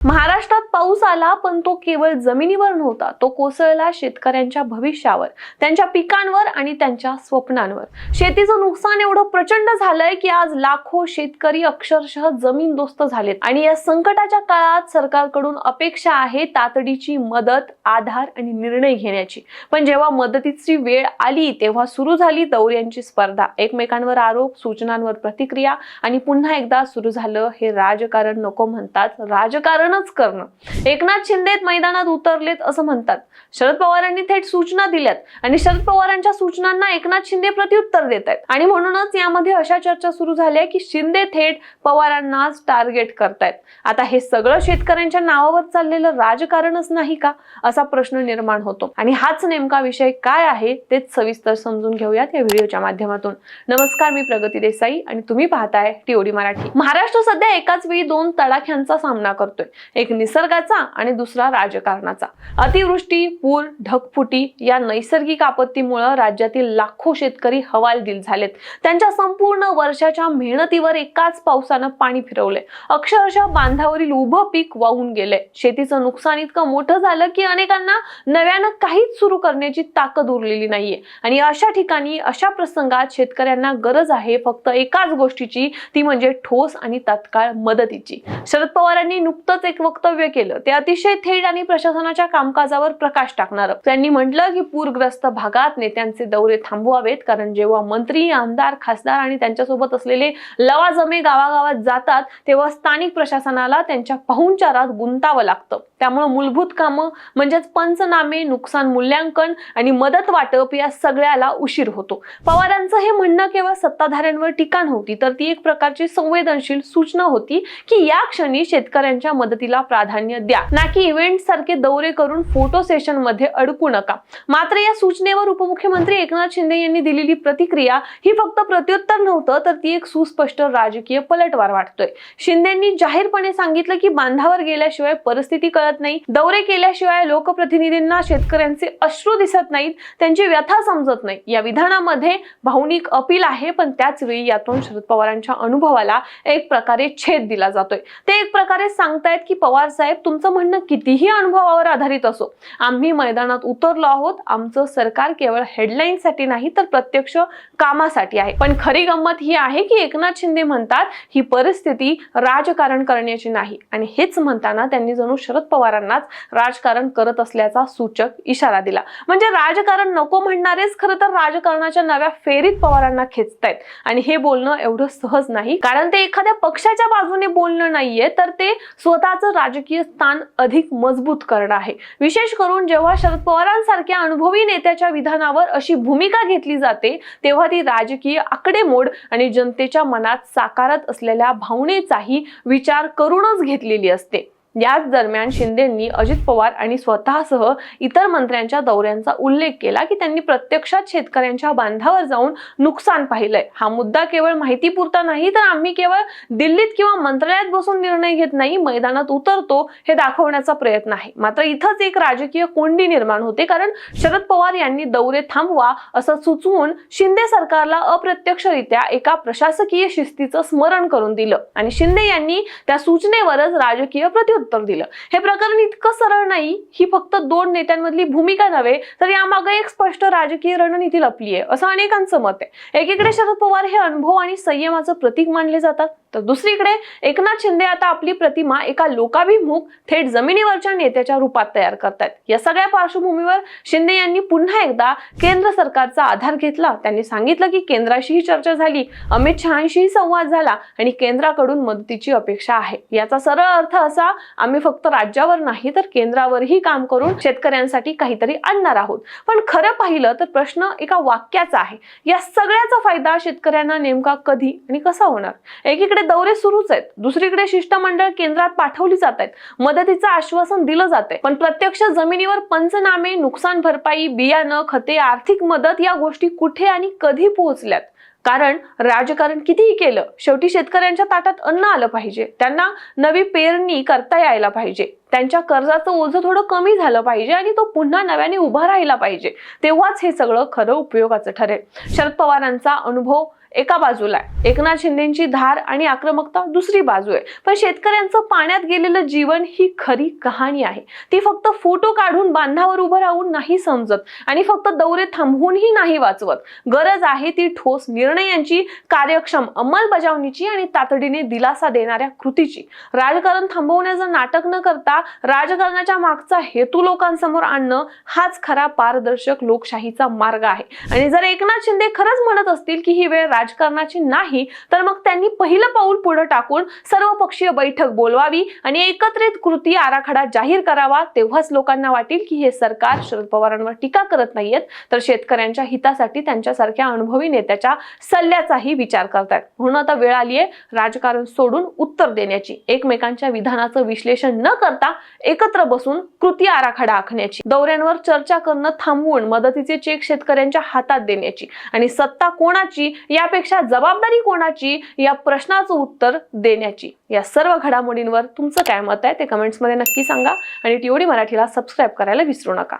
महाराष्ट्रात पाऊस आला पण तो केवळ जमिनीवर नव्हता. तो कोसळला शेतकऱ्यांच्या भविष्यावर त्यांच्या पिकांवर आणि त्यांच्या स्वप्नांवर. शेतीचं नुकसान एवढं प्रचंड झालंय की आज लाखो शेतकरी अक्षरशः जमीनदोस्त झालेत. आणि या संकटाच्या काळात सरकारकडून अपेक्षा आहे तातडीची मदत आधार आणि निर्णय घेण्याची. पण जेव्हा मदतीची वेळ आली तेव्हा सुरू झाली दौऱ्यांची स्पर्धा. एकमेकांवर आरोप सूचनांवर प्रतिक्रिया आणि पुन्हा एकदा सुरू झालं हे राजकारण नको म्हणतात राजकारणच करणं. एकनाथ शिंदे मैदानात उतरलेत असं म्हणतात. शरद पवारांनी थेट सूचना दिल्यात आणि शरद पवारांच्या सूचनांना एकनाथ शिंदे प्रत्युत्तर देत आहेत आणि म्हणूनच यामध्ये अशा चर्चा सुरू झाल्या की शिंदे थेट पवारांनाच टार्गेट करतायत. आता हे सगळं शेतकऱ्यांच्या नावावर चाललेलं राजकारणच नाही का? असा प्रश्न निर्माण होतो. आणि हाच नेमका विषय काय आहे तेच सविस्तर समजून घेऊयात या व्हिडिओच्या माध्यमातून. नमस्कार मी प्रगती देसाई आणि तुम्ही पाहताय टीओडी मराठी. महाराष्ट्र सध्या एकाच वेळी दोन तडाख्यांचा सामना करतोय. एक निसर्गाचा आणि दुसरा राजकारणाचा. अतिवृष्टी पूर ढगफुटी या नैसर्गिक आपत्तीमुळे राज्यातील लाखो शेतकरी हवालदिल झालेत. त्यांच्या संपूर्ण वर्षाच्या मेहनतीवर एकाच पावसानं पाणी फिरवलंय. अक्षरशः बांधावरील उभं पीक वाहून गेलंय. शेतीचं नुकसान इतकं मोठं झालं की अनेकांना नव्यानं काहीच सुरू करण्याची ताकद उरलेली नाहीये. आणि अशा ठिकाणी अशा प्रसंगात शेतकऱ्यांना गरज आहे फक्त एकाच गोष्टीची ती म्हणजे ठोस आणि तात्काळ मदतीची. शरद पवारांनी नुकतंच एक वक्तव्य केलं. ते अतिशय थेट आणि प्रशासनाच्या कामकाजावर प्रकाश टाकणार. त्यांनी म्हटलं की पूरग्रस्त भागात नेत्यांचे दौरे थांबवावेत कारण जेव्हा मंत्री आमदार खासदार आणि त्यांच्यासोबत असलेले लवाजमे गावागावात जातात तेव्हा स्थानिक प्रशासनाला त्यांच्या पाहुणचारात गुंतावं लागतं. त्यामुळे मूलभूत कामं म्हणजेच पंचनामे नुकसान मूल्यांकन आणि मदत वाटप या सगळ्याला उशीर होतो. पवारांचं हे म्हणणं केवळ सत्ताधाऱ्यांवर टीका नव्हती तर ती एक प्रकारची संवेदनशील सूचना होती की या क्षणी शेतकऱ्यांच्या मदतीला प्राधान्य द्या. ना की इव्हेंट सारखे दौरे करून फोटो सेशनमध्ये अडकू नका. मात्र या सूचनेवर उपमुख्यमंत्री एकनाथ शिंदे यांनी दिलेली प्रतिक्रिया ही फक्त प्रत्युत्तर नव्हतं तर ती एक सुस्पष्ट राजकीय पलटवार वाटतोय. शिंदेंनी जाहीरपणे सांगितलं की बांधावर गेल्याशिवाय परिस्थिती कळत नाही. दौरे केल्याशिवाय लोकप्रतिनिधींना शेतकऱ्यांचे अश्रू दिसत नाहीत त्यांची व्यथा समजत नाही. या विधानामध्ये भावनिक अपील आहे पण त्याच वेळी यातून शरद पवारांच्या अनुभवाला एक प्रकारे छेद दिला जातोय. ते एक प्रकारे सांगतायत की पवार साहेब तुमचं म्हणणं कितीही अनुभवावर आधारित असो आम्ही मैदानात उतरलो आहोत आमचं सरकार केवळ हेडलाईनसाठी नाही तर प्रत्यक्ष कामासाठी आहे. पण खरी गंमत ही आहे की एकनाथ शिंदे म्हणतात ही परिस्थिती राजकारण करण्याची नाही. आणि हेच म्हणताना त्यांनी जणू शरद पवारांनाच राजकारण करत असल्याचा सूचक इशारा दिला. म्हणजे राजकारण नको म्हणणारेच खरं तर राजकारणाच्या नव्या फेरीत पवारांना खेचतायत. आणि हे बोलणं एवढं सहज नाही कारण ते एखाद्या पक्षाच्या बाजूने बोलणं नाहीये तर ते स्वतःचं राजकीय स्थान अधिक मजबूत करणं आहे. विशेष करून जेव्हा शरद पवारांसारख्या अनुभवी नेत्याच्या विधानावर अशी भूमिका घेतली जाते तेव्हा ती राजकीय आकडेमोड आणि जनतेच्या मनात साकारत असलेल्या भावनेचाही विचार करूनच घेतलेली असते. याच दरम्यान शिंदेंनी अजित पवार आणि स्वतःसह इतर मंत्र्यांच्या दौऱ्यांचा उल्लेख केला की त्यांनी प्रत्यक्षात शेतकऱ्यांच्या बांधावर जाऊन नुकसान पाहिलंय. हा मुद्दा केवळ माहितीपुरता नाही तर आम्ही केवळ दिल्लीत किंवा मंत्रालयात बसून निर्णय घेत नाही मैदानात उतरतो हे दाखवण्याचा प्रयत्न आहे. मात्र इथंच एक राजकीय कोंडी निर्माण होते कारण शरद पवार यांनी दौरे थांबवा असं सुचवून शिंदे सरकारला अप्रत्यक्षरित्या एका प्रशासकीय शिस्तीचं स्मरण करून दिलं. आणि शिंदे यांनी त्या सूचनेवरच राजकीय प्रत्युत्तर उत्तर दिलं. हे प्रकरण इतकं सरळ नाही ही फक्त दोन नेत्यांमधली भूमिका नव्हे तर यामागे एक स्पष्ट राजकीय रणनीती लपली आहे असं अनेकांचं मत आहे. एकीकडे शरद पवार हे अनुभव आणि संयमाचं प्रतीक मानले जातात तर दुसरीकडे एकनाथ शिंदे आता आपली प्रतिमा एका लोकाभिमुख थेट जमिनीवरच्या नेत्याच्या रूपात तयार करतायत. या सगळ्या पार्श्वभूमीवर शिंदे यांनी पुन्हा एकदा केंद्र सरकारचा आधार घेतला. त्यांनी सांगितलं की केंद्राशीही चर्चा झाली. अमित शहाशीही संवाद झाला आणि केंद्राकडून मदतीची अपेक्षा आहे. याचा सरळ अर्थ असा आम्ही फक्त राज्यावर नाही तर केंद्रावरही काम करून शेतकऱ्यांसाठी काहीतरी आणणार आहोत. पण खरं पाहिलं तर प्रश्न एका वाक्याचा आहे. या सगळ्याचा फायदा शेतकऱ्यांना नेमका कधी आणि कसा होणार? एकीकडे दौरे सुरूच आहेत. दुसरीकडे शिष्टमंडळ केंद्रात पाठवली जात आहेत. मदतीचं आश्वासन दिलं जाते पण प्रत्यक्ष जमिनीवर पंचनामे नुकसान भरपाई बियाणं खते आर्थिक मदत या गोष्टी कुठे आणि कधी पोहोचल्यात? कारण राजकारण कितीही केलं शेवटी शेतकऱ्यांच्या ताटात अन्न आलं पाहिजे. त्यांना नवी पेरणी करता यायला पाहिजे. त्यांच्या कर्जाचं ओझं थोडं कमी झालं पाहिजे आणि तो पुन्हा नव्याने उभा राहिला पाहिजे. तेव्हाच हे सगळं खरं उपयोगाचं ठरेल. शरद पवारांचा अनुभव एका बाजूला आहे. एकनाथ शिंदेची धार आणि आक्रमकता दुसरी बाजू आहे. पण शेतकऱ्यांचं पाण्यात गेलेलं जीवन ही खरी कहाणी आहे. ती फक्त फोटो काढून बांधावर उभं राहून नाही समजत आणि फक्त दौरे थांबवूनही नाही वाचवत. गरज आहे ती ठोस निर्णयांची कार्यक्षम अंमलबजावणीची आणि तातडीने दिलासा देणाऱ्या कृतीची. राजकारण थांबवण्याचं नाटक न करता राजकारणाच्या मागचा हेतू लोकांसमोर आणणं हाच खरा पारदर्शक लोकशाहीचा मार्ग आहे. आणि जर एकनाथ शिंदे खरंच म्हणत असतील की ही वेळ राजकारणाची नाही तर मग त्यांनी पहिलं पाऊल पुढे टाकून सर्वपक्षीय बैठक बोलवावी आणि एकत्रित कृती आराखडा जाहीर करावा. तेव्हाच लोकांना वाटेल की हे सरकार शरद पवारांवर टीका करत नाहीयेत. तर शेतकऱ्यांच्या हितासाठी त्यांच्यासारख्या अनुभवी नेत्याच्या सल्ल्याचाही विचार करतात म्हणून आता वेळ आली आहे राजकारण सोडून उत्तर देण्याची. एकमेकांच्या विधानाचं विश्लेषण न करता एकत्र बसून कृती आराखडा आखण्याची. दौऱ्यांवर चर्चा करणं थांबवून मदतीचे चेक शेतकऱ्यांच्या हातात देण्याची. आणि सत्ता कोणाची या त्यापेक्षा जबाबदारी कोणाची? या प्रश्नाचं उत्तर देण्याची. या सर्व घडामोडींवर तुमचं काय मत आहे ते कमेंट्समध्ये नक्की सांगा आणि टीओडी मराठीला सबस्क्राईब करायला विसरू नका.